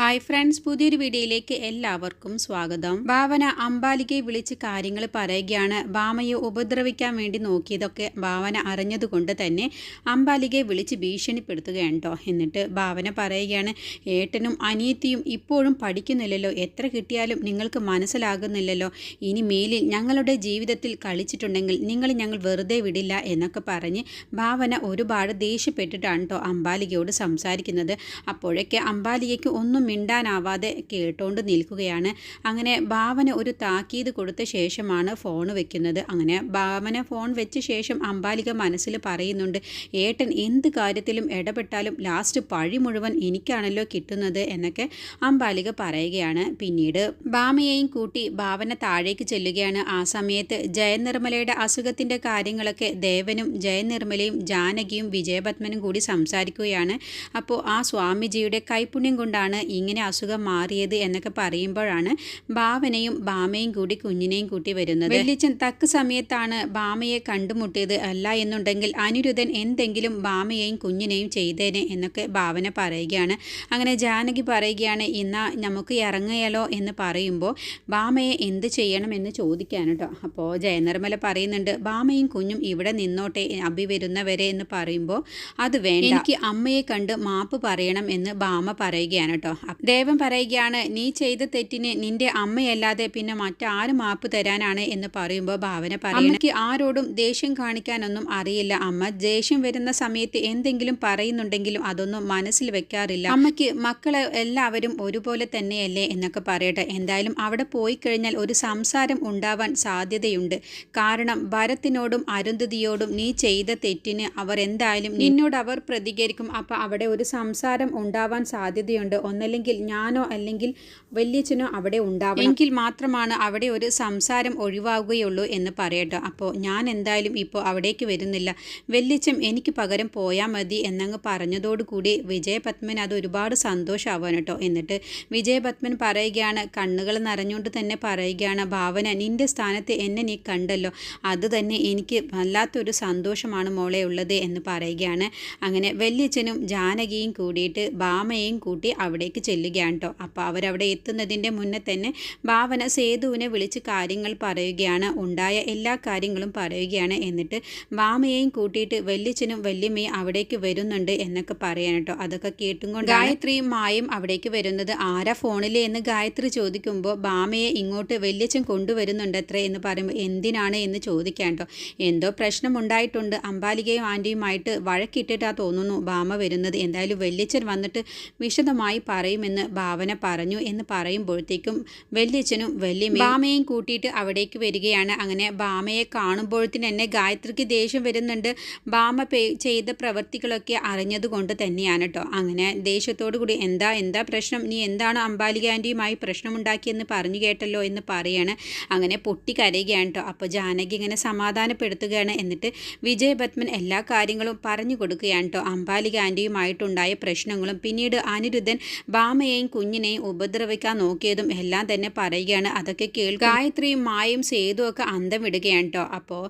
Hi friends പുതിയൊരു വീഡിയോയിലേക്ക് എല്ലാവർക്കും സ്വാഗതം. ഭാവന അംബാലികയെ വിളിച്ച് കാര്യങ്ങൾ പറയുകയാണ്. ഭാമയെ ഉപദ്രവിക്കാൻ വേണ്ടി നോക്കിയതൊക്കെ ഭാവന അറിഞ്ഞതുകൊണ്ട് തന്നെ അംബാലികയെ വിളിച്ച് ഭീഷണിപ്പെടുത്തുകയാണ് എന്നിട്ട് ഭാവന പറയുകയാണ് ഏട്ടനും അനിയത്തിയും ഇപ്പോഴും പഠിക്കുന്നില്ലല്ലോ. എത്ര കിട്ടിയാലും നിങ്ങൾക്ക് മനസ്സിലാകുന്നില്ലല്ലോ. ഇനി മേലിൽ ഞങ്ങളുടെ ജീവിതത്തിൽ കളിച്ചിട്ടുണ്ടെങ്കിൽ നിങ്ങൾ ഞങ്ങൾ വെറുതെ വിടില്ല എന്നൊക്കെ പറഞ്ഞ് ഭാവന ഒരുപാട് ദേഷ്യപ്പെട്ടിട്ടാണ് കേട്ടോ അംബാലികയോട് സംസാരിക്കുന്നത്. അപ്പോഴൊക്കെ അംബാലികയ്ക്ക് ഒന്നും മിണ്ടാനാവാതെ കേട്ടോണ്ട് നിൽക്കുകയാണ്. അങ്ങനെ ഭാവന ഒരു താക്കീത് കൊടുത്ത ശേഷമാണ് ഫോൺ വെക്കുന്നത്. അങ്ങനെ ഭാവന ഫോൺ വെച്ച ശേഷം അംബാലിക മനസ്സിൽ പറയുന്നുണ്ട് ഏട്ടൻ എന്ത് കാര്യത്തിലും ഇടപെട്ടാലും ലാസ്റ്റ് പഴി മുഴുവൻ എനിക്കാണല്ലോ കിട്ടുന്നത് എന്നൊക്കെ അംബാലിക പറയുകയാണ്. പിന്നീട് ഭാമയെയും കൂട്ടി ഭാവന താഴേക്ക് ചെല്ലുകയാണ്. ആ സമയത്ത് ജയനിർമ്മലയുടെ അസുഖത്തിന്റെ കാര്യങ്ങളൊക്കെ ദേവനും ജയനിർമ്മലയും ജാനകിയും വിജയപത്മനും കൂടി സംസാരിക്കുകയാണ്. അപ്പോൾ ആ സ്വാമിജിയുടെ കൈപുണ്യം കൊണ്ടാണ് ഇങ്ങനെ അസുഖം മാറിയത് എന്നൊക്കെ പറയുമ്പോഴാണ് ഭാവനയും ഭാമയും കൂടി കുഞ്ഞിനെയും കൂട്ടി വരുന്നത്. വെള്ളിച്ചൻ തക്ക സമയത്താണ് ഭാമയെ കണ്ടുമുട്ടിയത്. അല്ല എന്നുണ്ടെങ്കിൽ അനിരുദ്ധൻ എന്തെങ്കിലും ഭാമയെയും കുഞ്ഞിനെയും ചെയ്തേനെ എന്നൊക്കെ ഭാവന പറയുകയാണ്. അങ്ങനെ ജാനകി പറയുകയാണ് ഇന്നാ നമുക്ക് ഇറങ്ങിയാലോ എന്ന് പറയുമ്പോൾ ഭാമയെ എന്ത് ചെയ്യണം എന്ന് ചോദിക്കാൻ കേട്ടോ. അപ്പോൾ ജയനിർമ്മല പറയുന്നുണ്ട് ഭാമയും കുഞ്ഞും ഇവിടെ നിന്നോട്ടെ അഭി വരുന്നവരെ എന്ന് പറയുമ്പോൾ അത് വേണ്ട. എനിക്ക് അമ്മയെ കണ്ട് മാപ്പ് പറയണം എന്ന് ഭാമ പറയുകയാണ് കേട്ടോ. ദേവൻ പറയുകയാണ് നീ ചെയ്ത തെറ്റിന് നിന്റെ അമ്മയല്ലാതെ പിന്നെ മറ്റാരും മാപ്പ് തരാനാണ് എന്ന് പറയുമ്പോൾ ഭാവന പറയുന്നു. എനിക്ക് ആരോടും ദേഷ്യം കാണിക്കാനൊന്നും അറിയില്ല. അമ്മ ദേഷ്യം വരുന്ന സമയത്ത് എന്തെങ്കിലും പറയുന്നുണ്ടെങ്കിലും അതൊന്നും മനസ്സിൽ വെക്കാറില്ല. അമ്മയ്ക്ക് മക്കളെ എല്ലാവരും ഒരുപോലെ തന്നെയല്ലേ എന്നൊക്കെ പറയട്ടെ. എന്തായാലും അവിടെ പോയി കഴിഞ്ഞാൽ ഒരു സംസാരം ഉണ്ടാവാൻ സാധ്യതയുണ്ട്. കാരണം ഭരത്തിനോടും അരുന്ധതിയോടും നീ ചെയ്ത തെറ്റിന് അവർ എന്തായാലും നിന്നോട് അവർ പ്രതികരിക്കും. അപ്പോൾ അവിടെ ഒരു സംസാരം ഉണ്ടാവാൻ സാധ്യതയുണ്ട്. ഒന്നല്ലെങ്കിൽ ഞാനോ അല്ലെങ്കിൽ വല്യച്ഛനോ അവിടെ ഉണ്ടാവും എങ്കിൽ മാത്രമാണ് അവിടെ ഒരു സംസാരം ഒഴിവാകുകയുള്ളൂ എന്ന് പറയട്ടോ. അപ്പോൾ ഞാൻ എന്തായാലും ഇപ്പോൾ അവിടേക്ക് വരുന്നില്ല. വല്യച്ഛൻ എനിക്ക് പകരം പോയാൽ മതി എന്നങ്ങ് പറഞ്ഞതോടുകൂടി വിജയപത്മൻ അത് ഒരുപാട് സന്തോഷമാവാൻ കേട്ടോ. എന്നിട്ട് വിജയപത്മൻ പറയുകയാണ് കണ്ണുകൾ നിറഞ്ഞുകൊണ്ട് തന്നെ പറയുകയാണ് ഭാവന നിന്റെ സ്ഥാനത്ത് എന്നെ നീ കണ്ടല്ലോ. അത് തന്നെ എനിക്ക് വല്ലാത്തൊരു സന്തോഷമാണ് മോളെ ഉള്ളത് എന്ന് പറയുകയാണ്. അങ്ങനെ വല്യച്ഛനും ജാനകിയും കൂടിയിട്ട് ഭാമയെയും കൂട്ടി അവിടേക്ക് ചെല്ലുകയാണ് കേട്ടോ അപ്പോൾ അവരവിടെ എത്തുന്നതിന്റെ മുന്നേ തന്നെ ഭാവന സേതുവിനെ വിളിച്ച് കാര്യങ്ങൾ പറയുകയാണ്. ഉണ്ടായ എല്ലാ കാര്യങ്ങളും പറയുകയാണ്. എന്നിട്ട് വാമയെയും കൂട്ടിയിട്ട് വല്യച്ഛനും വല്യമ്മയും അവിടേക്ക് വരുന്നുണ്ട് എന്നൊക്കെ പറയാൻ കേട്ടോ അതൊക്കെ കേട്ടും കൊണ്ട് ഗായത്രിയും മായും അവിടേക്ക് വരുന്നത്. ആരാ ഫോണിൽ എന്ന് ഗായത്രി ചോദിക്കുമ്പോൾ ഭാമയെ ഇങ്ങോട്ട് വല്യച്ഛൻ കൊണ്ടുവരുന്നുണ്ട് അത്ര എന്ന് പറയുമ്പോൾ എന്തിനാണ് എന്ന് ചോദിക്കാൻ കേട്ടോ എന്തോ പ്രശ്നമുണ്ടായിട്ടുണ്ട് അമ്പാലികയും ആന്റിയുമായിട്ട് വഴക്കിട്ടിട്ടാ തോന്നുന്നു ഭാമ വരുന്നത്. എന്തായാലും വല്യച്ഛൻ വന്നിട്ട് വിശദമായി പറയുമെന്ന് ഭാവന പറഞ്ഞു എന്ന് പറയുമ്പോഴത്തേക്കും വല്യച്ഛനും വല്യമ്മയും ഭാമയും കൂട്ടിയിട്ട് അവിടേക്ക് വരികയാണ്. അങ്ങനെ ഭാമയെ കാണുമ്പോഴത്തിന് തന്നെ ഗായത്രിക്ക് ദേഷ്യം വരുന്നുണ്ട്. ഭാമ ചെയ്ത പ്രവൃത്തികളൊക്കെ അറിഞ്ഞതുകൊണ്ട് തന്നെയാണ് കേട്ടോ അങ്ങനെ ദേഷ്യത്തോടു കൂടി എന്താ എന്താ പ്രശ്നം? നീ എന്താണ് അമ്പാലിക ആന്റിയുമായി പ്രശ്നമുണ്ടാക്കിയെന്ന് പറഞ്ഞു കേട്ടല്ലോ എന്ന് പറയാണ്. അങ്ങനെ പൊട്ടി കരയുകയാണ് കേട്ടോ അപ്പോൾ ജാനകി ഇങ്ങനെ സമാധാനപ്പെടുത്തുകയാണ്. എന്നിട്ട് വിജയപത്മൻ എല്ലാ കാര്യങ്ങളും പറഞ്ഞു കൊടുക്കുകയാണ് കേട്ടോ അമ്പാലിക ആന്റിയുമായിട്ടുണ്ടായ പ്രശ്നങ്ങളും പിന്നീട് അനിരുദ്ധൻ ഭാമയെയും കുഞ്ഞിനെയും ഉപദ്രവിക്കാൻ നോക്കിയതും എല്ലാം തന്നെ പറയുകയാണ്. അതൊക്കെ കേൾക്കും ഗായത്രിയും മായും സേതു ഒക്കെ അന്തം വിടുകയാണ് കേട്ടോ. അപ്പോൾ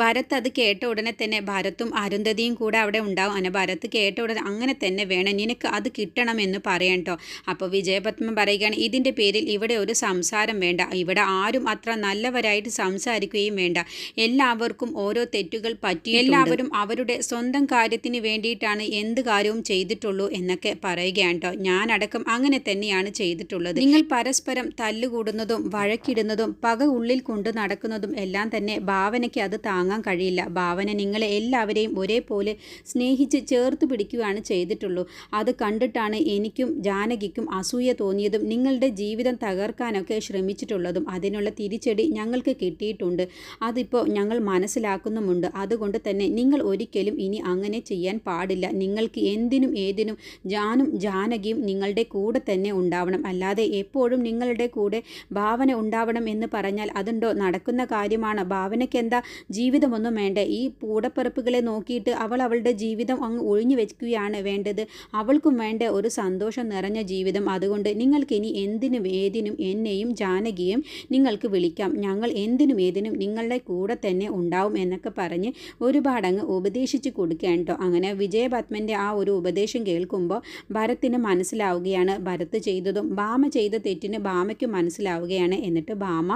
ഭരത് അത് കേട്ട ഉടനെ തന്നെ ഭരത്തും അരുന്ധതിയും കൂടെ അവിടെ ഉണ്ടാവും. അങ്ങനെ ഭരത് കേട്ട ഉടനെ അങ്ങനെ തന്നെ വേണം നിനക്ക് അത് കിട്ടണം എന്ന് പറയാം കേട്ടോ. അപ്പോൾ വിജയപത്മൻ പറയുകയാണ് ഇതിന്റെ പേരിൽ ഇവിടെ ഒരു സംസാരം വേണ്ട. ഇവിടെ ആരും അത്ര നല്ലവരായിട്ട് സംസാരിക്കുകയും വേണ്ട. എല്ലാവർക്കും ഓരോ തെറ്റുകൾ പറ്റി എല്ലാവരും അവരുടെ സ്വന്തം കാര്യത്തിന് വേണ്ടിയിട്ടാണ് എന്ത് കാര്യവും ചെയ്തിട്ടുള്ളൂ എന്നൊക്കെ പറയുകയാണ് കേട്ടോ. ഞാനടക്കം അങ്ങനെ തന്നെയാണ് ചെയ്തിട്ടുള്ളത്. നിങ്ങൾ പരസ്പരം തല്ലുകൂടുന്നതും വഴക്കിടുന്നതും പക ഉള്ളിൽ കൊണ്ട് നടക്കുന്നതും എല്ലാം തന്നെ ഭാവനയ്ക്ക് അത് താങ്ങാൻ കഴിയില്ല. ഭാവന നിങ്ങളെ എല്ലാവരെയും ഒരേപോലെ സ്നേഹിച്ച് ചേർത്ത് പിടിക്കുകയാണ് ചെയ്തിട്ടുള്ളൂ. അത് കണ്ടിട്ടാണ് എനിക്കും ജാനകിക്കും അസൂയ തോന്നിയതും നിങ്ങളുടെ ജീവിതം തകർക്കാനൊക്കെ ശ്രമിച്ചിട്ടുള്ളതും. അതിനുള്ള തിരിച്ചടി ഞങ്ങൾക്ക് കിട്ടിയിട്ടുണ്ട്. അതിപ്പോൾ ഞങ്ങൾ മനസ്സിലാക്കുന്നുമുണ്ട്. അതുകൊണ്ട് തന്നെ നിങ്ങൾ ഒരിക്കലും ഇനി അങ്ങനെ ചെയ്യാൻ പാടില്ല. നിങ്ങൾക്ക് എന്തിനും ഏതിനും ജാനും ജാനകിയും നിങ്ങളുടെ കൂടെ തന്നെ ഉണ്ടാവണം. അല്ലാതെ എപ്പോഴും നിങ്ങളുടെ കൂടെ ഭാവന ഉണ്ടാവണം എന്ന് പറഞ്ഞാൽ അതുണ്ടോ? നടക്കുന്ന കാര്യമാണ്. ഭാവനയ്ക്ക് എന്താ ജീവിതമൊന്നും വേണ്ട. ഈ കൂടപ്പിറപ്പുകളെ നോക്കിയിട്ട് അവൾ അവളുടെ ജീവിതം അങ്ങ് ഒഴിഞ്ഞു വെക്കുകയാണ് വേണ്ടത്. അവൾക്കും വേണ്ട ഒരു സന്തോഷം നിറഞ്ഞ ജീവിതം. അതുകൊണ്ട് നിങ്ങൾക്ക് ഇനി എന്തിനും ഏതിനും എന്നെയും ജാനകിയും നിങ്ങൾക്ക് വിളിക്കാം. ഞങ്ങൾ എന്തിനും ഏതിനും നിങ്ങളുടെ കൂടെ തന്നെ ഉണ്ടാവും എന്നൊക്കെ പറഞ്ഞ് ഒരുപാടങ്ങ് ഉപദേശിച്ചു കൊടുക്കുകയാണ് കേട്ടോ. അങ്ങനെ വിജയപത്മന്റെ ആ ഒരു ഉപദേശം കേൾക്കുമ്പോൾ ഭരത്തിന് മനസ്സിലാവുകയാണ്. പറയുകയാണ് ഭരത് ചെയ്തതും ഭാമ ചെയ്ത തെറ്റിന് ഭാമയ്ക്ക് മനസ്സിലാവുകയാണ്. എന്നിട്ട് ഭാമ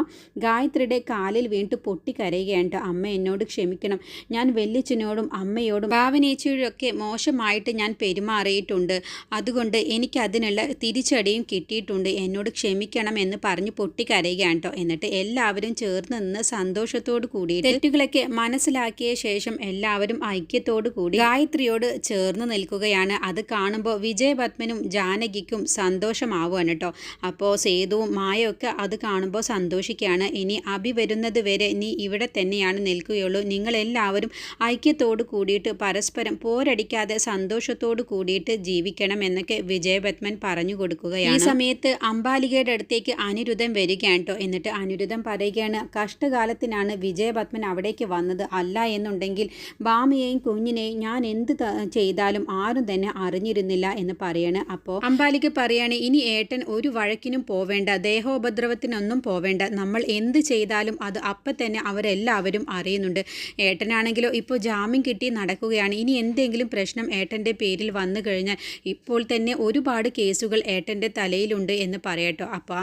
ഗായത്രിയുടെ കാലിൽ വീണ്ടും പൊട്ടിക്കരയുകയാണ് ട്ടോ. അമ്മ എന്നോട് ക്ഷമിക്കണം. ഞാൻ വെല്ലിച്ചനോടും അമ്മയോടും ഭാവനേച്ചിയോടൊക്കെ മോശമായിട്ട് ഞാൻ പെരുമാറിയിട്ടുണ്ട്. അതുകൊണ്ട് എനിക്ക് അതിനുള്ള തിരിച്ചടിയും കിട്ടിയിട്ടുണ്ട്. എന്നോട് ക്ഷമിക്കണം എന്ന് പറഞ്ഞ് പൊട്ടിക്കരയുകയാണ് കേട്ടോ. എന്നിട്ട് എല്ലാവരും ചേർന്ന് നിന്ന് സന്തോഷത്തോടു കൂടി തെറ്റുകളൊക്കെ മനസ്സിലാക്കിയ ശേഷം എല്ലാവരും ഐക്യത്തോടു കൂടി ഗായത്രിയോട് ചേർന്ന് നിൽക്കുകയാണ്. അത് കാണുമ്പോൾ വിജയപത്മനും ജാനകിക്കും സന്തോഷമാവുകയാണ് കേട്ടോ. അപ്പോൾ സേതുവും മായൊക്കെ അത് കാണുമ്പോൾ സന്തോഷിക്കുകയാണ്. ഇനി അഭി വരുന്നത് വരെ നീ ഇവിടെ തന്നെയാണ് നിൽക്കുകയുള്ളൂ. നിങ്ങളെല്ലാവരും ഐക്യത്തോട് കൂടിയിട്ട് പരസ്പരം പോരടിക്കാതെ സന്തോഷത്തോട് കൂടിയിട്ട് ജീവിക്കണം എന്നൊക്കെ വിജയപത്മൻ പറഞ്ഞു കൊടുക്കുകയാണ്. ഈ സമയത്ത് അമ്പാലികയുടെ അടുത്തേക്ക് അനിരുദ്ധം വരികയാണ് കേട്ടോ. എന്നിട്ട് അനിരുദ്ധം പറയുകയാണ് കഷ്ടകാലത്തിനാണ് വിജയപത്മൻ അവിടേക്ക് വന്നത് അല്ല എന്നുണ്ടെങ്കിൽ ബാമയെയും കുഞ്ഞിനെയും ഞാൻ എന്ത് ചെയ്താലും ആരും തന്നെ അറിഞ്ഞിരുന്നില്ല എന്ന് പറയാണ്. അപ്പോൾ അംബാലിക പറയാണ് ഇനി ഏട്ടൻ ഒരു വഴക്കിനും പോവേണ്ട ദേഹോപദ്രവത്തിനൊന്നും പോവേണ്ട. നമ്മൾ എന്ത് ചെയ്താലും അത് അപ്പം തന്നെ അവരെല്ലാവരും അറിയുന്നുണ്ട്. ഏട്ടനാണെങ്കിലോ ഇപ്പോൾ ജാമ്യം കിട്ടി നടക്കുകയാണ്. ഇനി എന്തെങ്കിലും പ്രശ്നം ഏട്ടന്റെ പേരിൽ വന്നു കഴിഞ്ഞാൽ ഇപ്പോൾ തന്നെ ഒരുപാട് കേസുകൾ ഏട്ടന്റെ തലയിലുണ്ട് എന്ന് പറയട്ടോ. അപ്പോൾ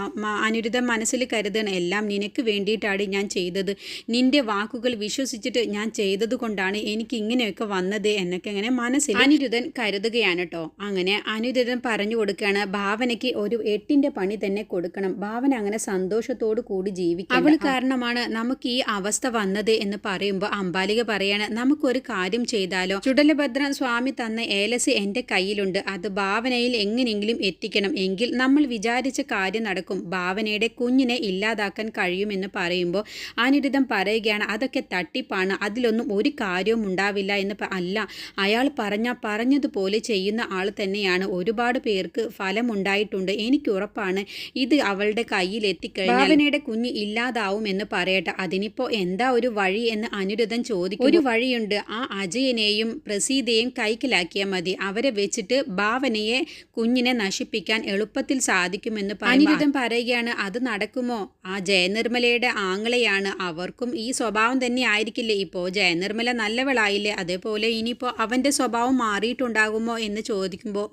അനുരുദ്ധ മനസ്സിൽ കരുതണം എല്ലാം നിനക്ക് വേണ്ടിയിട്ടാണ് ഞാൻ ചെയ്തത്. നിന്റെ വാക്കുകൾ വിശ്വസിച്ചിട്ട് ഞാൻ ചെയ്തത് കൊണ്ടാണ് എനിക്ക് ഇങ്ങനെയൊക്കെ വന്നത് എന്നൊക്കെ ഇങ്ങനെ മനസ്സിൽ അനിരുദ്ധൻ കരുതുകയാണ് കേട്ടോ. അങ്ങനെ അനിരുദ്ധൻ പറഞ്ഞു കൊടുക്കുകയാണ് ഭാവനയ്ക്ക് ഒരു എട്ടിന്റെ പണി തന്നെ കൊടുക്കണം. ഭാവന അങ്ങനെ സന്തോഷത്തോടു കൂടി ജീവിക്കും അവൾ കാരണമാണ് നമുക്ക് ഈ അവസ്ഥ വന്നത് എന്ന് പറയുമ്പോൾ അമ്പാലിക പറയാണ് നമുക്കൊരു കാര്യം ചെയ്താലോ? ചുടലഭദ്ര സ്വാമി തന്ന ഏലസ് എന്റെ കയ്യിലുണ്ട്. അത് ഭാവനയിൽ എങ്ങനെയെങ്കിലും എത്തിക്കണം. എങ്കിൽ നമ്മൾ വിചാരിച്ച കാര്യം നടക്കും. ഭാവനയുടെ കുഞ്ഞിനെ ഇല്ലാതാക്കാൻ കഴിയുമെന്ന് പറയുമ്പോൾ അനിരുദ്ധം പറയുകയാണ് അതൊക്കെ തട്ടിപ്പാണ്. അതിലൊന്നും ഒരു കാര്യവും ഉണ്ടാവില്ല എന്ന് അല്ല അയാൾ പറഞ്ഞ പറഞ്ഞതുപോലെ ചെയ്യുന്ന ആൾ തന്നെയാണ്. ഒരുപാട് പേർക്ക് ഫലമുണ്ടായിട്ടുണ്ട്. എനിക്ക് ഉറപ്പാണ് ഇത് അവളുടെ കയ്യിൽ എത്തിക്കഴിഞ്ഞാൽ ഭാവനയുടെ കുഞ്ഞ് ഇല്ലാതാവും എന്ന് പറയട്ടെ. അതിനിപ്പോ എന്താ ഒരു വഴി എന്ന് അനിരുദ്ധൻ ചോദിക്കും ഒരു വഴിയുണ്ട്. ആ അജയനെയും പ്രസീതയെയും കൈക്കലാക്കിയാൽ മതി. അവരെ വെച്ചിട്ട് ഭാവനയെ കുഞ്ഞിനെ നശിപ്പിക്കാൻ എളുപ്പത്തിൽ സാധിക്കുമെന്ന്. അനിരുദ്ധൻ പറയുകയാണ് അത് നടക്കുമോ? ആ ജയനിർമ്മലയുടെ ആങ്ങളെയാണ് അവർക്കും ഈ സ്വഭാവം തന്നെ ആയിരിക്കില്ലേ? ഇപ്പോൾ ജയനിർമ്മല നല്ലവളായില്ലേ? അതേപോലെ ഇനിയിപ്പോൾ അവന്റെ സ്വഭാവം മാറിയിട്ടുണ്ടാകുമോ എന്ന് ചോദിക്കുമ്പോൾ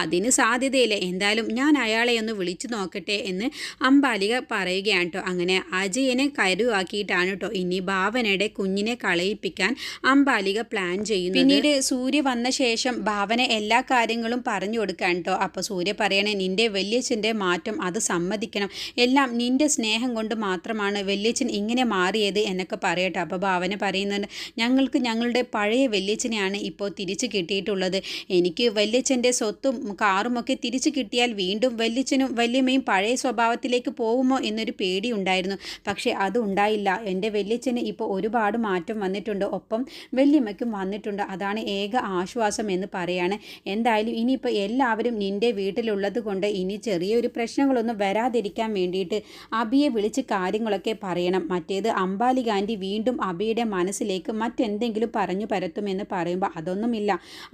അതിന് സാധ്യതയില്ല എന്തായാലും ഞാൻ അയാളെ ഒന്ന് വിളിച്ചു നോക്കട്ടെ എന്ന് അമ്പാലിക പറയുകയാണ് കേട്ടോ. അങ്ങനെ അജയനെ കരുവാക്കിയിട്ടാണ് കേട്ടോ. ഇനി ഭാവനയുടെ കുഞ്ഞിനെ കളയിപ്പിക്കാൻ അമ്പാലിക പ്ലാൻ ചെയ്യുന്നു പിന്നീട് സൂര്യ വന്ന ശേഷം ഭാവന എല്ലാ കാര്യങ്ങളും പറഞ്ഞു കൊടുക്കാൻ കേട്ടോ. അപ്പോൾ സൂര്യ പറയണേ നിന്റെ വല്യച്ഛന്റെ മാറ്റം അത് സമ്മതിക്കണം. എല്ലാം നിന്റെ സ്നേഹം കൊണ്ട് മാത്രമാണ് വല്യച്ഛൻ ഇങ്ങനെ മാറിയത് എന്നൊക്കെ പറയട്ടെ. അപ്പോൾ ഭാവന പറയുന്നുണ്ട് ഞങ്ങൾക്ക് ഞങ്ങളുടെ പഴയ വല്യച്ഛനെയാണ് ഇപ്പോൾ തിരിച്ചു കിട്ടിയിട്ടുള്ളത്. എനിക്ക് വല്യച്ഛന്റെ സ്വത്തും കാറും ഒക്കെ തിരിച്ചു കിട്ടിയാൽ വീണ്ടും വല്യച്ഛനും വല്യമ്മയും പഴയ സ്വഭാവത്തിലേക്ക് പോകുമോ എന്നൊരു പേടി ഉണ്ടായിരുന്നു പക്ഷേ അത് ഉണ്ടായില്ല. എന്റെ വല്യച്ഛന് ഇപ്പോൾ ഒരുപാട് മാറ്റം വന്നിട്ടുണ്ട്. ഒപ്പം വല്യമ്മയ്ക്കും വന്നിട്ടുണ്ട്. അതാണ് ഏക ആശ്വാസം എന്ന് പറയാണ്. എന്തായാലും ഇനിയിപ്പോൾ എല്ലാവരും നിന്റെ വീട്ടിലുള്ളത് കൊണ്ട് ഇനി ചെറിയൊരു പ്രശ്നങ്ങളൊന്നും വരാതിരിക്കാൻ വേണ്ടിയിട്ട് അബിയെ വിളിച്ച് കാര്യങ്ങളൊക്കെ പറയണം. മറ്റേത് അമ്പാലി ഗാന്ധി വീണ്ടും അബിയുടെ മനസ്സിലേക്ക് മറ്റെന്തെങ്കിലും പറഞ്ഞു പരത്തുമെന്ന് പറയുമ്പോൾ അതൊന്നുമില്ല.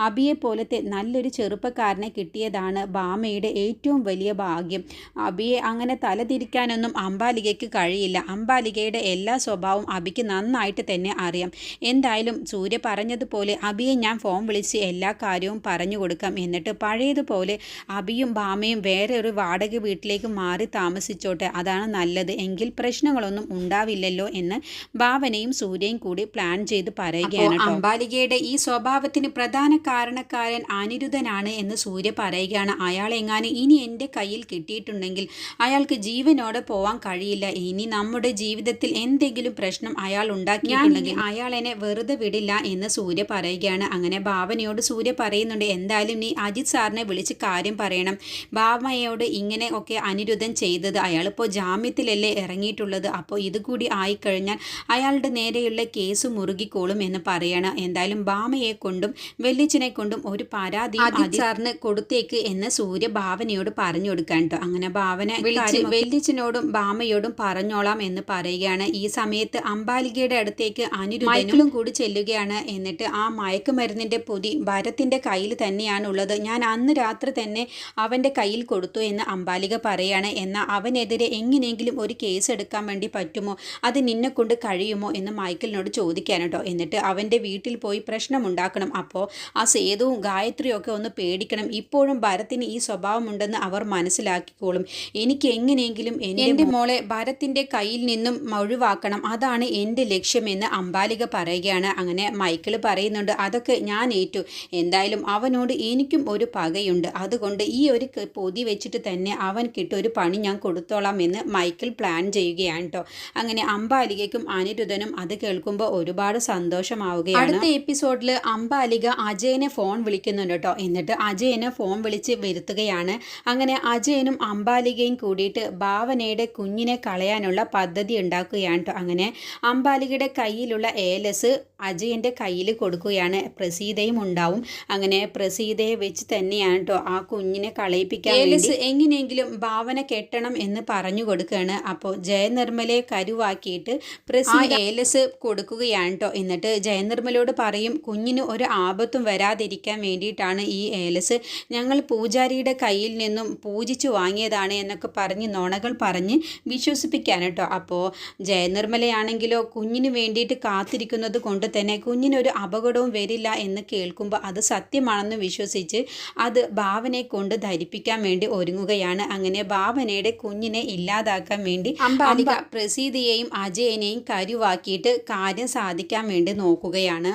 അബിയെ പോലത്തെ നല്ലൊരു ചെറുപ്പക്കാരനെ കിട്ടിയതാണ് ബാമയുടെ ഏറ്റവും വലിയ ഭാഗ്യം. അബിയെ അങ്ങനെ തലതിരിക്കാനൊന്നും അംബാലികയ്ക്ക് കഴിയില്ല. അംബാലികയുടെ എല്ലാ സ്വഭാവവും അബിക്ക് നന്നായിട്ട് തന്നെ അറിയാം. എന്തായാലും സൂര്യ പറഞ്ഞതുപോലെ അബിയെ ഞാൻ ഫോൺ വിളിച്ച് എല്ലാ കാര്യവും പറഞ്ഞു കൊടുക്കാം. എന്നിട്ട് പഴയതുപോലെ അബിയും ഭാമയും വേറെ ഒരു വാടക വീട്ടിലേക്ക് മാറി താമസിച്ചോട്ടെ. അതാണ് നല്ലത്. എങ്കിൽ പ്രശ്നങ്ങളൊന്നും ഉണ്ടാവില്ലല്ലോ എന്ന് ഭാവനയും സൂര്യയും കൂടി പ്ലാൻ ചെയ്ത് പറയുകയാണ് അംബാലികയുടെ ഈ സ്വഭാവത്തിന് പ്രധാന കാരണക്കാരൻ അനിരുദ്ധനാണ് എന്ന് സൂര്യ പറയുകയാണ് അയാളെങ്ങാനും ഇനി എന്റെ കയ്യിൽ കിട്ടിയിട്ടുണ്ടെങ്കിൽ അയാൾക്ക് ജീവനോടെ പോവാൻ കഴിയില്ല. ഇനി നമ്മുടെ ജീവിതത്തിൽ എന്തെങ്കിലും പ്രശ്നം അയാൾ ഉണ്ടാക്കിയിട്ടുണ്ടെങ്കിൽ അയാൾ എന്നെ വെറുതെ വിടില്ല എന്ന് സൂര്യ പറയുകയാണ്. അങ്ങനെ ഭാവനയോട് സൂര്യ പറയുന്നുണ്ട് എന്തായാലും നീ അജിത് സാറിനെ വിളിച്ച് കാര്യം പറയണം. ഭാവനയോട് ഇങ്ങനെ ഒക്കെ അനിരുദ്ധൻ ചെയ്തത് അയാളിപ്പോൾ ജാമ്യത്തിലല്ലേ ഇറങ്ങിയിട്ടുള്ളത്. അപ്പോൾ ഇതുകൂടി ആയിക്കഴിഞ്ഞാൽ അയാളുടെ നേരെയുള്ള കേസ് മുറുകിക്കോളും എന്ന് പറയണം. എന്തായാലും ഭാമയെ കൊണ്ടും വെല്ലിച്ചിനെ കൊണ്ടും ഒരു പരാതി അജിത് സാറിന് കൊടുത്തേക്ക് എന്ന് സൂര്യ ഭാവനയോട് പറഞ്ഞു കൊടുക്കാൻ കേട്ടോ അങ്ങനെ ഭാവന വിളിച്ച് വെല്ലിച്ചനോടും ഭാമയോടും പറഞ്ഞോളാം എന്ന് പറയുകയാണ്. ഈ സമയത്ത് അംബാലികയുടെ അടുത്തേക്ക് അനുരുദ്ധനും കൂടി ചെല്ലുകയാണ്. എന്നിട്ട് ആ മയക്കുമരുന്നിന്റെ പൊതി ഭരത്തിന്റെ കയ്യിൽ തന്നെയാണ് ഉള്ളത് ഞാൻ അന്ന് രാത്രി തന്നെ അവന്റെ കയ്യിൽ കൊടുത്തു എന്ന് അംബാലിക പറയാണ്. എന്നാൽ അവനെതിരെ എങ്ങനെയെങ്കിലും ഒരു കേസ് എടുക്കാൻ വേണ്ടി പറ്റുമോ? അത് നിന്നെ കൊണ്ട് കഴിയുമോ? എന്ന് മൈക്കിളിനോട് ചോദിക്കാൻ കേട്ടോ എന്നിട്ട് അവന്റെ വീട്ടിൽ പോയി പ്രശ്നമുണ്ടാക്കണം അപ്പോൾ ആ സേതുവും ഗായത്രിയും ഒക്കെ ഒന്ന് പേടിക്കണം. ഇപ്പോഴും ഭരത്തിന് ഈ സ്വഭാവമുണ്ടെന്ന് അവർ മനസ്സിലാക്കിക്കോളും. എനിക്ക് എങ്ങനെയെങ്കിലും എന്റെ മോളെ ഭരത്തിന്റെ കയ്യിൽ നിന്നും ഒഴിവാക്കണം. അതാണ് എന്റെ ലക്ഷ്യമെന്ന് അംബാലിക പറയുകയാണ്. അങ്ങനെ മൈക്കിൾ പറയുന്നുണ്ട് അതൊക്കെ ഞാൻ ഏറ്റു. എന്തായാലും അവനോട് എനിക്കും ഒരു പകയുണ്ട്. അതുകൊണ്ട് ഈ ഒരു പൊതി വെച്ചിട്ട് തന്നെ അവൻ കിട്ടൊരു പണി ഞാൻ കൊടുത്തോളാം എന്ന് മൈക്കിൾ പ്ലാൻ ചെയ്യുകയാണ് കേട്ടോ അങ്ങനെ അംബാലികയ്ക്കും അനിരുദ്ധനും അത് കേൾക്കുമ്പോൾ ഒരുപാട് സന്തോഷമാവുകയാണ്. അടുത്ത എപ്പിസോഡിൽ അംബാലിക അജയനെ ഫോൺ വിളിക്കുന്നുണ്ട് കേട്ടോ എന്നിട്ട് അജയനെ ഫോൺ വിളിച്ച് വരുത്തുകയാണ്. അങ്ങനെ അജയനും അംബാലികയും കൂടിയിട്ട് ഭാവനയുടെ കുഞ്ഞിനെ കളയാനുള്ള പദ്ധതി ഉണ്ടാക്കുകയാണ് അങ്ങനെ അംബാലികയുടെ കയ്യിലുള്ള ഏലസ് അജയന്റെ കയ്യിൽ കൊടുക്കുകയാണ്. പ്രസീതയും ഉണ്ടാവും. അങ്ങനെ പ്രസീതയെ വെച്ച് തന്നെയാണ് കേട്ടോ ആ കുഞ്ഞിനെ കളയിപ്പിക്കാൻ എങ്ങനെയെങ്കിലും ഭാവന കെട്ടണം എന്ന് പറഞ്ഞു കൊടുക്കുകയാണ് അപ്പോൾ ജയനിർമ്മലയെ കരുവാക്കിയിട്ട് പ്രസീത ഏലസ് കൊടുക്കുകയാണ് കേട്ടോ എന്നിട്ട് ജയനിർമ്മലോട് പറയും കുഞ്ഞിന് ഒരു ആപത്തും വരാതിരിക്കാൻ വേണ്ടിയിട്ടാണ് ഈ ഏലസ്. ഞങ്ങൾ പൂജാരിയുടെ കയ്യിൽ നിന്നും പൂജിച്ചു വാങ്ങിയതാണ് എന്നൊക്കെ പറഞ്ഞ് നുണകൾ പറഞ്ഞ് വിശ്വസിപ്പിക്കാൻ കേട്ടോ അപ്പോൾ ജയനിർമ്മലയാണെങ്കിലോ കുഞ്ഞിന് വേണ്ടിയിട്ട് കാത്തിരിക്കുന്നത് കൊണ്ട് തന്നെ കുഞ്ഞിനൊരു അപകടവും വരില്ല എന്ന് കേൾക്കുമ്പോൾ അത് സത്യമാണെന്ന് വിശ്വസിച്ച് അത് ഭാവനയെ കൊണ്ട് ധരിപ്പിക്കാൻ വേണ്ടി ഒരുങ്ങുകയാണ്. അങ്ങനെ ഭാവനയുടെ കുഞ്ഞിനെ ഇല്ലാതാക്കാൻ വേണ്ടി അംബാലിക പ്രസീതിയെയും അജയനെയും കരുവാക്കിയിട്ട് കാര്യം സാധിക്കാൻ വേണ്ടി നോക്കുകയാണ്.